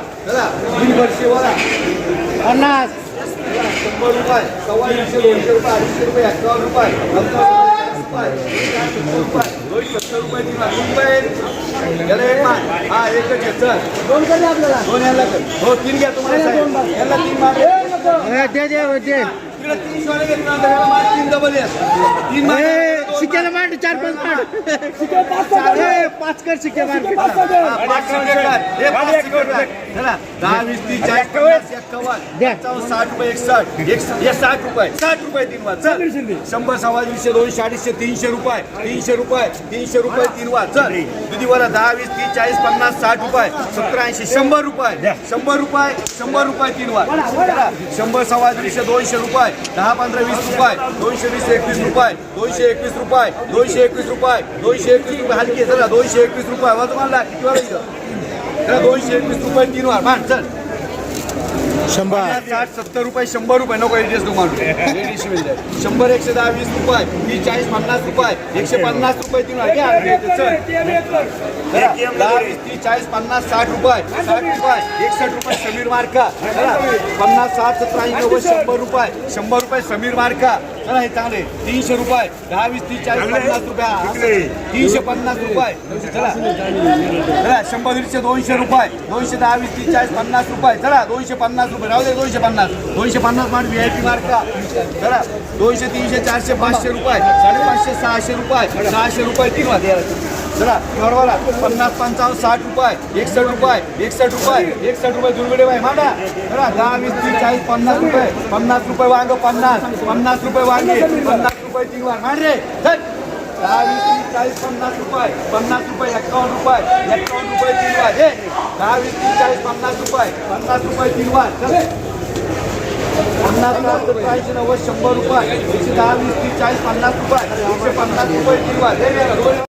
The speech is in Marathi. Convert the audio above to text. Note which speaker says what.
Speaker 1: तीन वर्षे वरा पन्नास. शंभर रुपये सव्वा दोनशे रुपये अडीचशे रुपये अकरा रुपये रुपये सत्तर रुपये. रुपये याला एक मान हा एकच सर
Speaker 2: दोन कधी आपल्याला?
Speaker 1: दोन याला हो, तीन घ्या तुम्हाला तीन मान
Speaker 2: दे हो, मांड चार पाच मांड. पाच कर शिक्के
Speaker 1: दहा वीस तीस चाळीस पन्नास एक्कावन्न.
Speaker 2: द्या.
Speaker 1: पंचावन्न, साठ रुपये एकसाठ एक साठ रुपये. साठ रुपये तीन वाज चल. शंभर सव्वा दीडशे दोनशे अडीचशे तीनशे रुपये. तीनशे रुपये तीनशे रुपये तीन वाज चल. बरं दहा वीस तीस चाळीस पन्नास साठ रुपये. सत्तर ऐंशी शंभर रुपये. शंभर रुपये शंभर रुपये तीन वाज शंभर सव्वा दीडशे दोनशे रुपये. दहा पंधरा वीस रुपये. दोनशे वीस एकवीस रुपये. दोनशे एकवीस रुपये. दोनशे एकवीस रुपये. दोनशे एकवीस रुपये. हलकी चला दोनशे एकवीस रुपये. वाज मला किती चला दोनशे एकवीस रुपये तीन वार मान चल.
Speaker 2: शंभर.
Speaker 1: साठ सत्तर रुपये शंभर रुपये नको एडजस्ट तुम्हाला. शंभर एकशे दहा वीस रुपये वीस चाळीस पन्नास रुपये एकशे पन्नास रुपये तीन दहा वीस तीस चाळीस पन्नास साठ रुपये साठ रुपये एकसष्ट रुपये समीर मार्का. पन्नास साठ सत्तर ऐंशी नव्वद शंभर रुपये शंभर रुपये समीर मार्का. हे चांगले. तीनशे रुपये. दहा वीस तीस चाळीस पन्नास रुपये. तीनशे पन्नास रुपये. चला. चला शंभर दीडशे दोनशे रुपये. दोनशे दहा वीस तीस चाळीस पन्नास रुपये. चला दोनशे पन्नास रुपये. राहू दे दोनशे पन्नास. दोनशे पन्नास मार्क व्ही आय पी मार्का चला. दोनशे तीनशे चारशे पाचशे रुपये. साडेपाचशे सहाशे रुपये. सहाशे रुपये. तीन वाजता चला बरोबर पन्नास पंचावन्न साठ रुपये एकसठ रुपये एकसठ रुपये एकसठ रुपये दुर्गडे बाई मांडा. चला दहा वीस तीस चाळीस पन्नास रुपये पन्नास रुपये वांग पन्नास पन्नास रुपये वांगे पन्नास रुपये तीन वार मांड रे दहा वीस तीस चाळीस पन्नास रुपये पन्नास रुपये एक्कावन्न रुपये एक्कावन्न रुपये तीन वार हे. दहा वीस तीस चाळीस पन्नास रुपये पन्नास रुपये तीन वार चल. पन्नास सत्तर नव्वद शंभर रुपये एकशे दहा वीस तीस चाळीस पन्नास रुपये एकशे पन्नास रुपये तीन